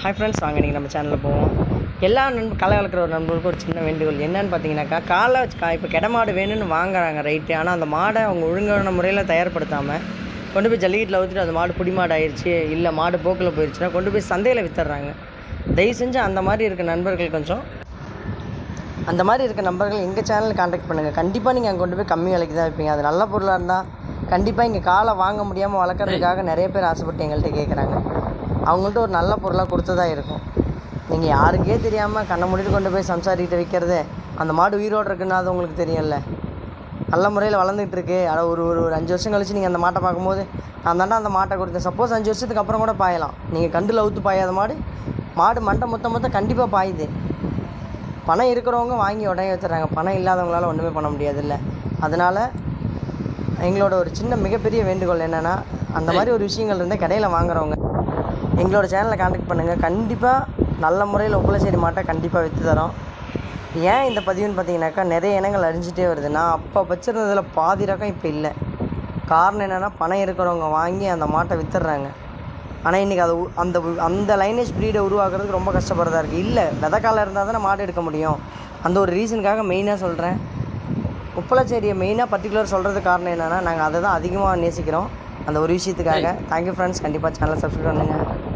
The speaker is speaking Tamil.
ஹாய் ஃப்ரெண்ட்ஸ் வாங்க நீங்கள் நம்ம சேனலில் போவோம். எல்லா நண்பர் களை வளர்க்குற ஒரு நண்பருக்கும் ஒரு சின்ன வேண்டுகோள். என்னன்னு பார்த்தீங்கன்னாக்கா காலை கா இப்போ கிடமாடு வேணும்னு வாங்குறாங்க ரைட்டு ஆனால் அந்த மாடை அவங்க ஒழுங்கான முறையில் தயார்படுத்தாமல் கொண்டு போய் ஜல்லிக்கட்டில் ஊற்றிட்டு அந்த மாடு புடி மாடு ஆயிடுச்சு இல்லை மாடு போக்கில் போயிடுச்சுன்னா கொண்டு போய் சந்தையில் வித்துடுறாங்க. தயவு செஞ்சு அந்த மாதிரி இருக்க நண்பர்கள் கொஞ்சம் அந்த மாதிரி இருக்க நண்பர்கள் எங்கள் சேனலில் காண்டாக்ட் பண்ணுங்கள் கண்டிப்பாக நீங்கள் அங்கே கொண்டு போய் கம்மி விலைக்கு தான் வைப்பீங்க. அது நல்ல பொருளாக இருந்தால் கண்டிப்பாக இங்கே காலை வாங்க முடியாமல் வளர்க்குறதுக்காக நிறைய பேர் ஆசைப்பட்டு எங்கள்கிட்ட கேட்குறாங்க அவங்கள்ட்ட ஒரு நல்ல பொருளாக கொடுத்ததா இருக்கும். நீங்கள் யாருக்கே தெரியாமல் கண்ணை மூடிட்டு கொண்டு போய் சம்சாரிக்கிட்ட விற்கிறது அந்த மாடு உயிரோடு இருக்குன்னா அது உங்களுக்கு தெரியும்ல? நல்ல முறையில் வளர்ந்துட்டு இருக்கு. ஒரு ஒரு ஒரு அஞ்சு வருஷம் கழிச்சு நீங்கள் அந்த மாட்டை பார்க்கும்போது நான் தாண்டா அந்த மாட்டை கொடுத்தேன். சப்போஸ் அஞ்சு வருஷத்துக்கு அப்புறம் கூட பாயலாம். நீங்கள் கண்டில் அவுத்து பாயாத மாடு மாடு மண்டை மொத்த மொத்தம் கண்டிப்பாக பாயுது. பணம் இருக்கிறவங்க வாங்கி உடனே வச்சுறாங்க பணம் இல்லாதவங்களால ஒன்றுமே பண்ண முடியாதுல்ல. அதனால் எங்களோட ஒரு சின்ன மிகப்பெரிய வேண்டுகோள் என்னென்னா அந்த மாதிரி ஒரு விஷயங்கள் இருந்தால் கடையில் வாங்குறவங்க. எங்களோட சேனலை காண்டாக்ட் பண்ணுங்கள் கண்டிப்பாக நல்ல முறையில் உப்பளச்சேரி மாட்டை கண்டிப்பாக விற்று தரோம். ஏன் இந்த பதிவுன்னு பார்த்தீங்கன்னாக்கா நிறைய இனங்கள் அழிஞ்சிட்டே வருது. நான் அப்போ வச்சுருந்ததில் பாதி ரகம் இப்போ இல்லை. காரணம் என்னென்னா பணம் இருக்கிறவங்க வாங்கி அந்த மாட்டை விற்றுறாங்க ஆனால் இன்றைக்கி அது உ- அந்த அந்த லைனேஜ் ப்ரீடை உருவாக்குறதுக்கு ரொம்ப கஷ்டப்படுறதா இருக்குது இல்லை விதக்கால இருந்தால் தானே மாடு எடுக்க முடியும். அந்த ஒரு ரீசனுக்காக மெயினாக சொல்கிறேன் உப்பளச்சேரியை மெயினாக பர்டிகுலர் சொல்கிறதுக்கு காரணம் என்னென்னா நாங்கள் அதை தான் அதிகமாக நேசிக்கிறோம். அந்த ஒரு விஷயத்துக்காக. தேங்க்யூ ஃப்ரெண்ட்ஸ் கண்டிப்பாக சேனலை சப்ஸ்கிரைப் பண்ணுங்கள்